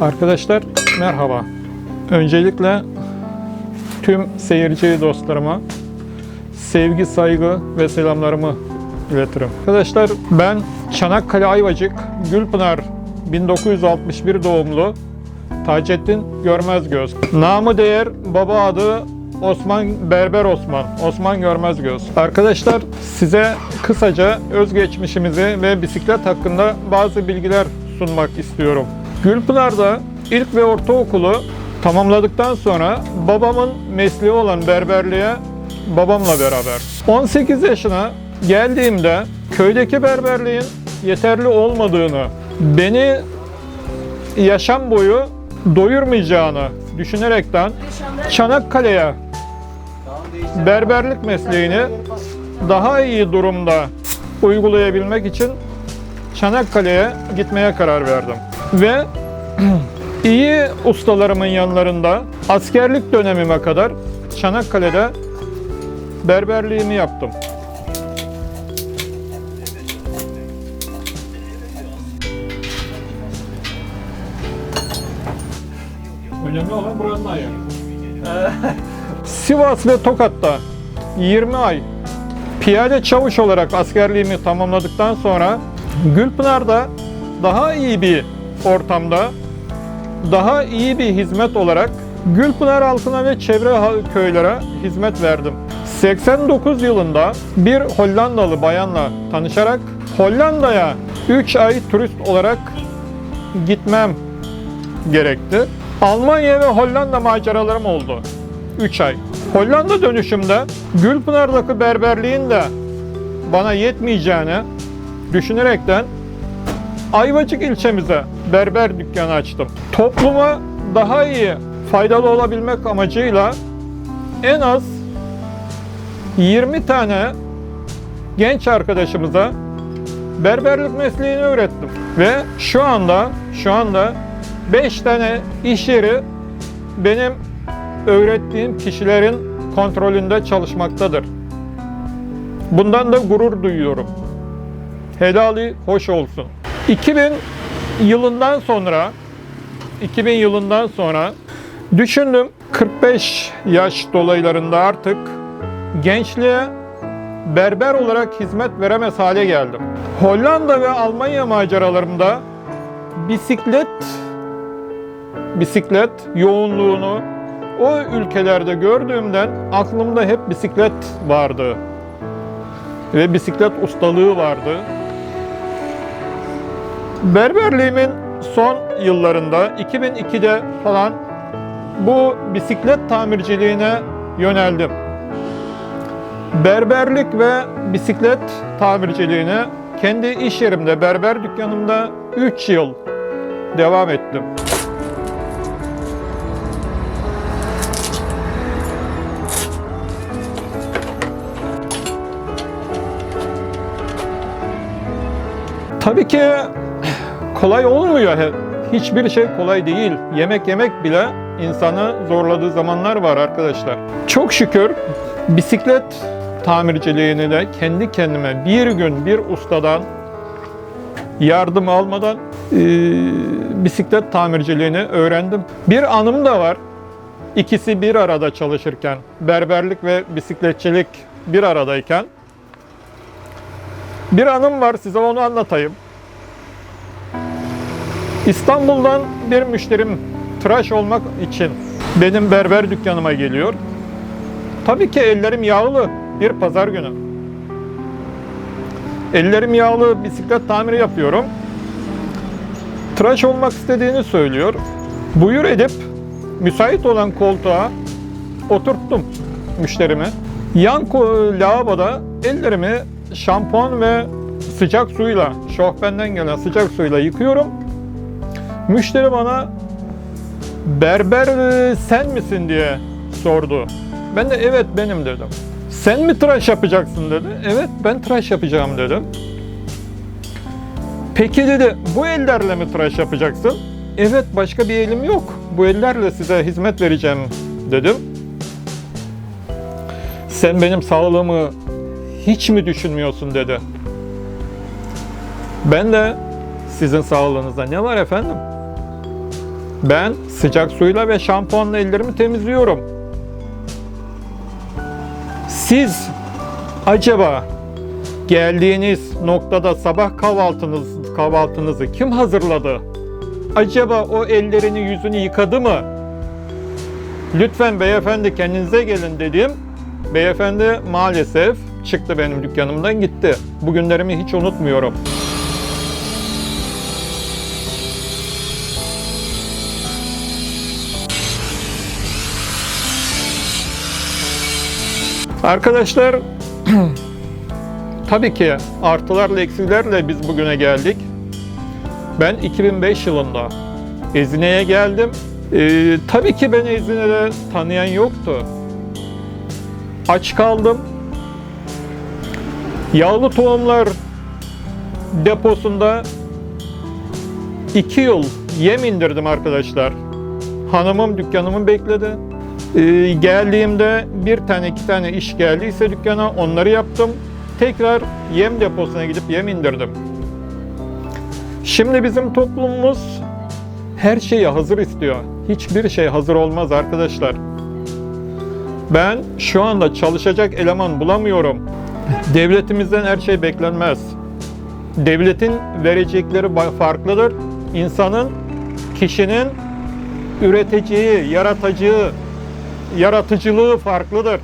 Arkadaşlar merhaba. Öncelikle tüm seyirci dostlarıma sevgi, saygı ve selamlarımı iletirim. Arkadaşlar ben Çanakkale Ayvacık Gülpınar 1961 doğumlu Taceddin Görmezgöz. Namı değer baba adı Osman Berber Osman. Osman Görmezgöz. Arkadaşlar size kısaca özgeçmişimizi ve bisiklet hakkında bazı bilgiler sunmak istiyorum. Gülpınar'da ilk ve ortaokulu tamamladıktan sonra babamın mesleği olan berberliğe babamla beraber. 18 yaşına geldiğimde köydeki berberliğin yeterli olmadığını, beni yaşam boyu doyurmayacağını düşünerekten Çanakkale'ye berberlik mesleğini daha iyi durumda uygulayabilmek için Çanakkale'ye gitmeye karar verdim. Ve iyi ustalarımın yanlarında askerlik dönemime kadar Çanakkale'de berberliğimi yaptım. Önemli olan buranın ayarı. Sivas ve Tokat'ta 20 ay piyade çavuş olarak askerliğimi tamamladıktan sonra Gülpınar'da daha iyi bir ortamda daha iyi bir hizmet olarak Gülpınar halkına ve çevre köylere hizmet verdim. 89 yılında bir Hollandalı bayanla tanışarak Hollanda'ya 3 ay turist olarak gitmem gerekti. Almanya ve Hollanda maceralarım oldu. 3 ay. Hollanda dönüşümde Gülpınar'daki berberliğin de bana yetmeyeceğini düşünerekten Ayvacık ilçemize berber dükkanı açtım. Topluma daha iyi faydalı olabilmek amacıyla en az 20 tane genç arkadaşımıza berberlik mesleğini öğrettim. Ve şu anda şu anda 5 tane iş yeri benim öğrettiğim kişilerin kontrolünde çalışmaktadır. Bundan da gurur duyuyorum. Helali hoş olsun. 2000 yılından sonra 2000 yılından sonra düşündüm 45 yaş dolaylarında artık gençliğe berber olarak hizmet veremez hale geldim. Hollanda ve Almanya maceralarımda bisiklet bisiklet yoğunluğunu o ülkelerde gördüğümden aklımda hep bisiklet vardı. Ve bisiklet ustalığı vardı. Berberliğimin son yıllarında 2002'de falan bu bisiklet tamirciliğine yöneldim. Berberlik ve bisiklet tamirciliğine kendi iş yerimde, berber dükkanımda 3 yıl devam ettim. Tabii ki kolay olmuyor. Hiçbir şey kolay değil. Yemek yemek bile insanı zorladığı zamanlar var arkadaşlar. Çok şükür bisiklet tamirciliğini de kendi kendime bir gün bir ustadan yardım almadan eee, bisiklet tamirciliğini öğrendim. Bir anım da var. İkisi bir arada çalışırken, berberlik ve bisikletçilik bir aradayken bir anım var size onu anlatayım. İstanbul'dan bir müşterim tıraş olmak için benim berber dükkanıma geliyor. Tabii ki ellerim yağlı bir pazar günü. Ellerim yağlı bisiklet tamiri yapıyorum. Tıraş olmak istediğini söylüyor. Buyur edip müsait olan koltuğa oturttum müşterimi. Yan lavaboda ellerimi şampuan ve sıcak suyla, şofbenden gelen sıcak suyla yıkıyorum. Müşteri bana berber e, sen misin diye sordu. Ben de evet benim dedim. Sen mi tıraş yapacaksın dedi. Evet ben tıraş yapacağım dedim. Peki dedi bu ellerle mi tıraş yapacaksın? Evet başka bir elim yok. Bu ellerle size hizmet vereceğim dedim. Sen benim sağlığımı hiç mi düşünmüyorsun dedi. Ben de sizin sağlığınızda ne var efendim? Ben sıcak suyla ve şampuanla ellerimi temizliyorum. Siz acaba geldiğiniz noktada sabah kahvaltınız kahvaltınızı kim hazırladı? Acaba o ellerini yüzünü yıkadı mı? Lütfen beyefendi kendinize gelin dedim. Beyefendi maalesef çıktı benim dükkanımdan gitti. Bugünlerimi hiç unutmuyorum. Arkadaşlar tabii ki artılarla eksilerle biz bugüne geldik. Ben 2005 yılında Ezine'ye geldim. Ee, tabii ki beni Ezine'de tanıyan yoktu. Aç kaldım. Yağlı tohumlar deposunda 2 yıl yem indirdim arkadaşlar. Hanımım dükkanımı bekledi. Ee, geldiğimde bir tane iki tane iş geldiyse dükkana onları yaptım. Tekrar yem deposuna gidip yem indirdim. Şimdi bizim toplumumuz her şeyi hazır istiyor. Hiçbir şey hazır olmaz arkadaşlar. Ben şu anda çalışacak eleman bulamıyorum. Devletimizden her şey beklenmez. Devletin verecekleri farklıdır. İnsanın, kişinin üreteceği, yaratacağı, yaratıcılığı farklıdır.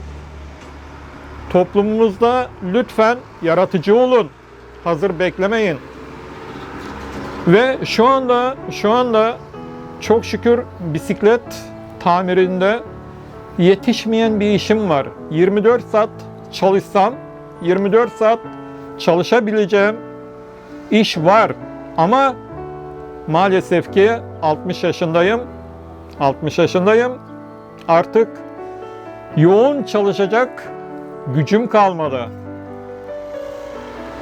Toplumumuzda lütfen yaratıcı olun. Hazır beklemeyin. Ve şu anda şu anda çok şükür bisiklet tamirinde yetişmeyen bir işim var. 24 saat çalışsam 24 saat çalışabileceğim iş var. Ama maalesef ki 60 yaşındayım. 60 yaşındayım. Artık yoğun çalışacak gücüm kalmadı.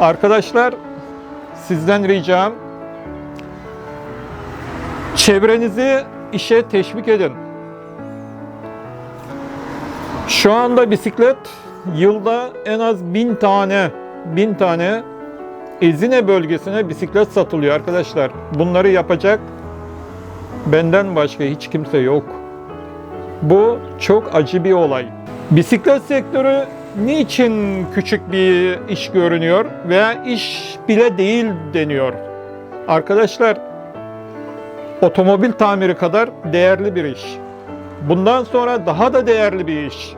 Arkadaşlar sizden ricam çevrenizi işe teşvik edin. Şu anda bisiklet yılda en az bin tane bin tane Ezine bölgesine bisiklet satılıyor arkadaşlar. Bunları yapacak benden başka hiç kimse yok. Bu çok acı bir olay. Bisiklet sektörü niçin küçük bir iş görünüyor veya iş bile değil deniyor? Arkadaşlar otomobil tamiri kadar değerli bir iş. Bundan sonra daha da değerli bir iş.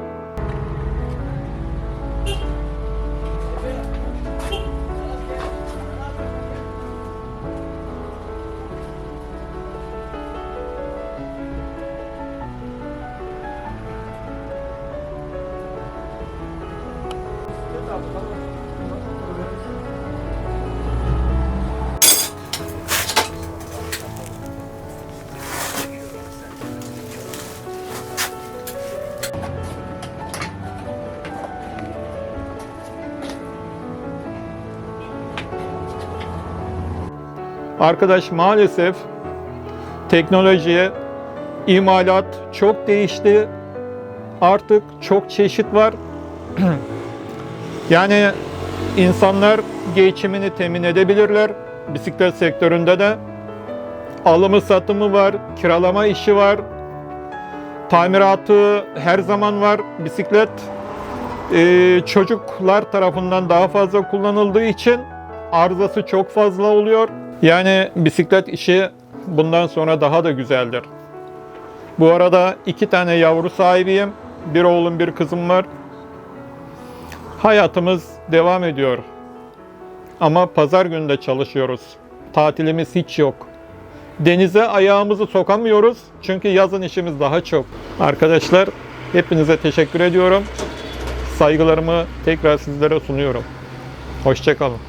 Arkadaş maalesef teknolojiye imalat çok değişti. Artık çok çeşit var. yani insanlar geçimini temin edebilirler. Bisiklet sektöründe de alımı satımı var, kiralama işi var. Tamiratı her zaman var. Bisiklet e, çocuklar tarafından daha fazla kullanıldığı için arızası çok fazla oluyor. Yani bisiklet işi bundan sonra daha da güzeldir. Bu arada iki tane yavru sahibiyim. Bir oğlum bir kızım var. Hayatımız devam ediyor. Ama pazar günü de çalışıyoruz. Tatilimiz hiç yok. Denize ayağımızı sokamıyoruz çünkü yazın işimiz daha çok. Arkadaşlar hepinize teşekkür ediyorum. Saygılarımı tekrar sizlere sunuyorum. Hoşçakalın.